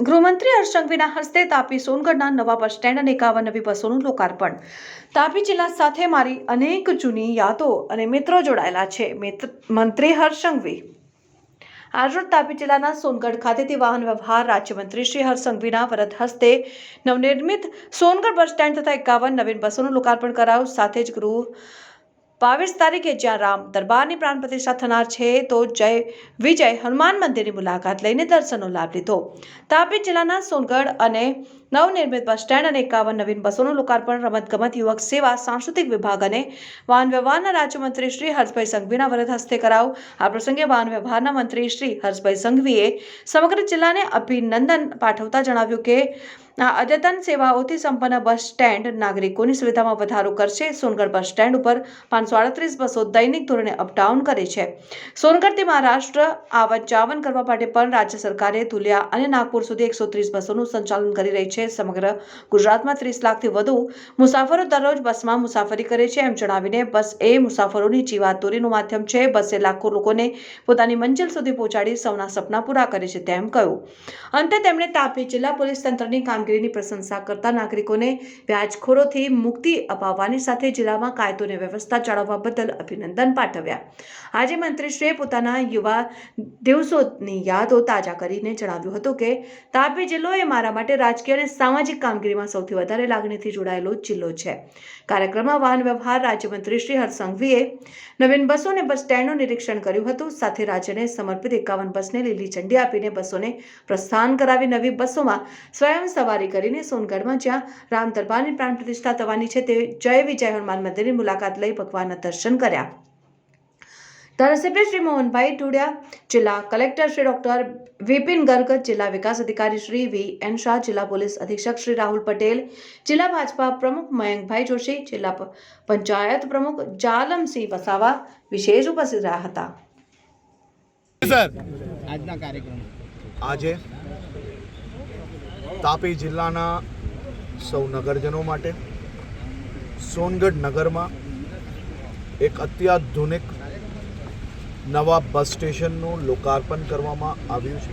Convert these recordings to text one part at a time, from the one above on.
ગૃહમંત્રી હર્ષ સંઘવીના હસ્તે તાપી સોનગઢના નવા બસ સ્ટેન્ડ અને એકાવન નવી બસોનું લોકાર્પણ. તાપી જિલ્લા સાથે મારી અનેક જૂની યાદો અને મિત્રો જોડાયેલા છે. મિત્ર- મંત્રી હર્ષ સંઘવી આજરોજ તાપી જિલ્લાના સોનગઢ ખાતેથી વાહન વ્યવહાર રાજ્યમંત્રી શ્રી હર્ષ સંઘવીના વરદ હસ્તે નવનિર્મિત સોનગઢ બસ સ્ટેન્ડ તથા એકાવન નવીન બસોનું લોકાર્પણ કરાયું. સાથે જ ગૃહ બાવીસ તારીખે જ્યાં રામ દરબારની પ્રાણ પ્રતિષ્ઠા થનાર છે, તો જય, વિજય હનુમાન મંદિરની મુલાકાત લઈને દર્શનનો લાભ લીધો. તાપી જિલ્લાના સોનગઢ અને નવનિર્મિત બસ સ્ટેન્ડ અને એકાવન નવીન બસોનું લોકાર્પણ, રમતગમત, યુવક સેવા, સાંસ્કૃતિક વિભાગ અને વાહન વ્યવહારના રાજ્યમંત્રી શ્રી હર્ષભાઈ સંઘવીના વરદ હસ્તે કરાવ. આ પ્રસંગે વાહન વ્યવહારના મંત્રી શ્રી હર્ષભાઈ સંઘવીએ સમગ્ર જિલ્લાને અભિનંદન પાઠવતા જણાવ્યું કે, આ અદ્યતન સેવાઓથી સંપન્ન બસ સ્ટેન્ડ નાગરિકોની સુવિધામાં વધારો કરશે. સોનગઢ બસ સ્ટેન્ડ ઉપર પાંચસો આડત્રીસ બસો દૈનિક ધોરણે અપડાઉન કરે છે. સોનગઢથી મહારાષ્ટ્ર આવન જાવન કરવા માટે પણ રાજ્ય સરકારે ધુલિયા અને નાગપુર સુધી એકસો ત્રીસ બસોનું સંચાલન કરી રહી છે. સમગ્ર ગુજરાતમાં ત્રીસ લાખથી વધુ મુસાફરો દરરોજ બસમાં મુસાફરી કરે છે એમ જણાવીને બસ એ મુસાફરોની જીવાતોરીનું માધ્યમ છે. બસે લાખો લોકોને પોતાની મંજિલ સુધી પહોંચાડી સૌના સપના પૂરા કરે છે તેમ કહ્યું. અંતે તેમણે તાપી જિલ્લા પોલીસ તંત્રની કામગીરીની પ્રશંસા કરતા નાગરિકોને વ્યાજખોરોથી મુક્તિ અપાવવાની સાથે જિલ્લામાં કાયદોની વ્યવસ્થા જાળવવા બદલ અભિનંદન પાઠવ્યા. આજે મંત્રીશ્રીએ પોતાના યુવા દિવસોની યાદો તાજા કરીને જણાવ્યું હતું કે તાપી જિલ્લો એ મારા માટે રાજકીય અને સામાજિક કામગીરીમાં સૌથી વધારે લાગણીથી જોડાયેલો જિલ્લો છે. કાર્યક્રમમાં વાહન વ્યવહાર રાજ્યમંત્રી શ્રી હર્ષ સંઘવીએ નવીન બસો અને બસ સ્ટેન્ડનું નિરીક્ષણ કર્યું હતું. સાથે રાજ્યને સમર્પિત એકાવન બસને લીલી ઝંડી આપીને બસોને પ્રસ્થાન કરાવી નવી બસોમાં સ્વયં સવારી કરીને સોનગઢમાં જ્યાં રામ દરબારની પ્રાણ પ્રતિષ્ઠા થવાની છે તે જય વિજય હનુમાન મંદિરની મુલાકાત લઈ ભગવાનના દર્શન કર્યા. ધારાસભ્ય શ્રી મોહનભાઈ ટુડિયા જિલ્લા કલેક્ટર શ્રી ડોક્ટર વિપિન ગર્ગ જિલ્લા વિકાસ અધિકારી શ્રી વી એન શાહ જિલ્લા પોલીસ અધિક્ષક શ્રી રાહુલ પટેલ જિલ્લા ભાજપા પ્રમુખ મયંકભાઈ જોશી જિલ્લા પંચાયત પ્રમુખ જાલમસિંહ વસાવા વિશેષ ઉપસ્થિત રહ્યા હતા. આજના કાર્યક્રમ. આજે તાપી જિલ્લાના સૌ નગરજનો માટે સોનગઢ નગરમાં એક અત્યાધુનિક નવા બસ સ્ટેશનનું લોકાર્પણ કરવામાં આવ્યું છે.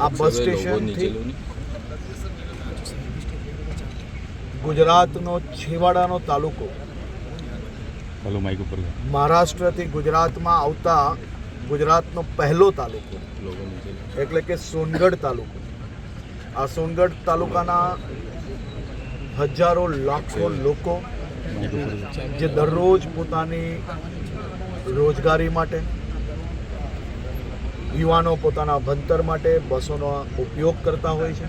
આ બસ સ્ટેશનથી ગુજરાતનો છેવાડાનો તાલુકો મહારાષ્ટ્રથી ગુજરાતમાં આવતા ગુજરાતનો પહેલો તાલુકો. એટલે કે સોનગઢ તાલુકો. આ સોનગઢ તાલુકાના હજારો લાખો લોકો. જે દરરોજ પોતાની રોજગારી માટે, યુવાનો પોતાના ભણતર માટે બસોનો ઉપયોગ કરતા હોય છે.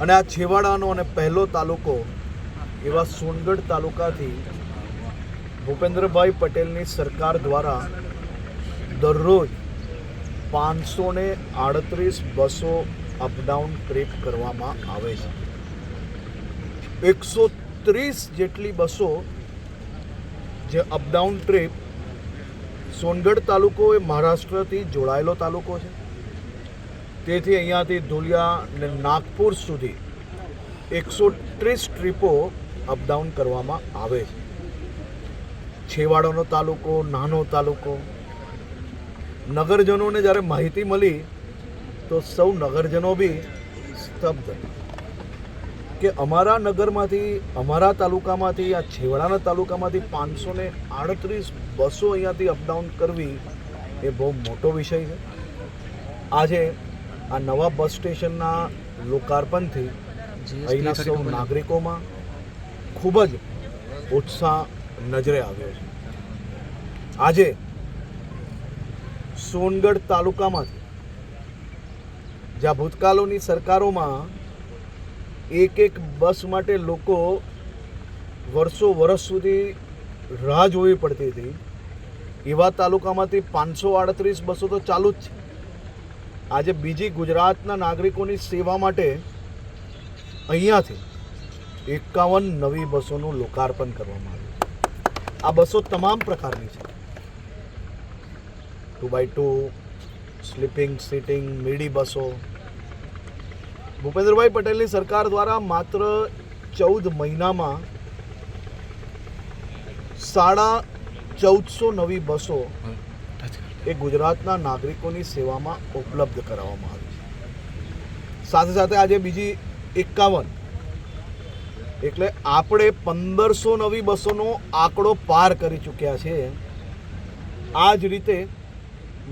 અને આ છેવાડાનો અને પહેલો તાલુકો એવા સોનગઢ તાલુકાથી ભૂપેન્દ્રભાઈ પટેલની સરકાર દ્વારા દરરોજ પાંચસો ને આડત્રીસ બસો અપડાઉન ટ્રીપ કરવામાં આવે છે. એકસો ત્રીસ જેટલી બસો જે અપડાઉન ટ્રીપ સોનગઢ તાલુકો એ મહારાષ્ટ્રથી જોડાયેલો તાલુકો છે. તેથી અહીંયાથી ધુલિયા ને નાગપુર સુધી એકસો ત્રીસ ટ્રીપો અપડાઉન કરવામાં આવે છે. છેવાડાનો તાલુકો, નાનો તાલુકો. નગરજનોને જ્યારે માહિતી મળી, તો સૌ નગરજનો બી સ્તબ્ધ. કે અમારા નગરમાંથી અમારા તાલુકામાંથી આ છેવાડાના તાલુકામાંથી પાંચસો ને આડત્રીસ બસો અહીંયાથી અપડાઉન કરવી એ બહુ મોટો વિષય છે. આજે આ નવા બસ સ્ટેશનના લોકાર્પણથી અહીંના સૌ નાગરિકોમાં ખૂબ જ ઉત્સાહ નજરે આવ્યો છે. આજે સોનગઢ તાલુકામાંથી જ્યાં ભૂતકાળોની સરકારોમાં એક એક બસ માટે લોકો વર્ષો વર્ષ સુધી રાહ જોવી પડતી હતી. એવા તાલુકામાંથી પાંચસો આડત્રીસ બસો તો ચાલુ જ છે. આજે બીજી ગુજરાતના નાગરિકોની સેવા માટે અહીંયાથી એકાવન નવી બસોનું લોકાર્પણ કરવામાં આવ્યું. આ બસો તમામ પ્રકારની છે. Two by two sleeping sitting midi બસો ભૂપેન્દ્રભાઈ પટેલની સરકાર દ્વારા માત્ર ચૌદ મહિનામાં સાડા ચૌદસો નવી બસો એ ગુજરાતના નાગરિકોની સેવામાં ઉપલબ્ધ કરાવવામાં આવી છે. સાથે સાથે આજે બીજી એકાવન. એટલે આપણે પંદરસો નવી બસોનો આંકડો પાર કરી ચૂક્યા છે. આ જ રીતે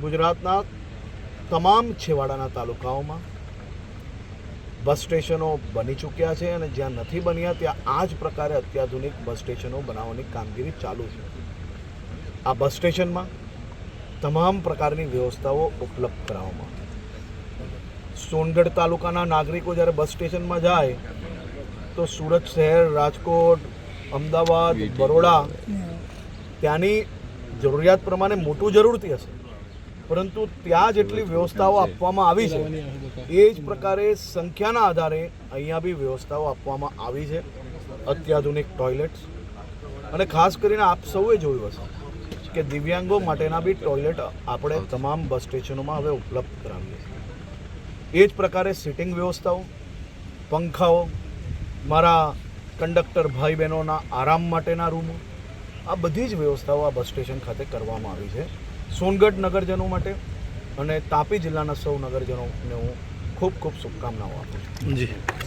ગુજરાતના તમામ છેવાડાના તાલુકાઓમાં બસ સ્ટેશનો બની ચૂક્યા છે અને જ્યાં નથી બન્યા ત્યાં આ જ પ્રકારે અત્યાધુનિક બસ સ્ટેશનો બનાવવાની કામગીરી ચાલુ છે. આ બસ સ્ટેશનમાં તમામ પ્રકારની વ્યવસ્થાઓ ઉપલબ્ધ કરાવવામાં સોનગઢ તાલુકાના નાગરિકો જ્યારે બસ સ્ટેશનમાં જાય તો સુરત શહેર રાજકોટ અમદાવાદ બરોડા ત્યાંની જરૂરિયાત પ્રમાણે મોટું જરૂરથી હશે. પરંતુ ત્યાં જેટલી વ્યવસ્થાઓ આપવામાં આવી છે, એ જ પ્રકારે સંખ્યાના આધારે અહીંયા બી વ્યવસ્થાઓ આપવામાં આવી છે. અત્યાધુનિક ટોયલેટ્સ અને ખાસ કરીને આપ સૌએ જોયું હશે કે દિવ્યાંગો માટેના બી ટોયલેટ આપણે તમામ બસ સ્ટેશનોમાં હવે ઉપલબ્ધ કરાવીએ એ જ પ્રકારે સિટિંગ વ્યવસ્થાઓ, પંખાઓ, મારા કંડક્ટર ભાઈ બહેનોના આરામ માટેના રૂમો, આ બધી જ વ્યવસ્થાઓ આ બસ સ્ટેશન ખાતે કરવામાં આવી છે. સોનગઢ નગરજનો માટે અને તાપી જિલ્લાના સૌ નગરજનોને હું ખૂબ ખૂબ શુભકામનાઓ આપું છું. જી.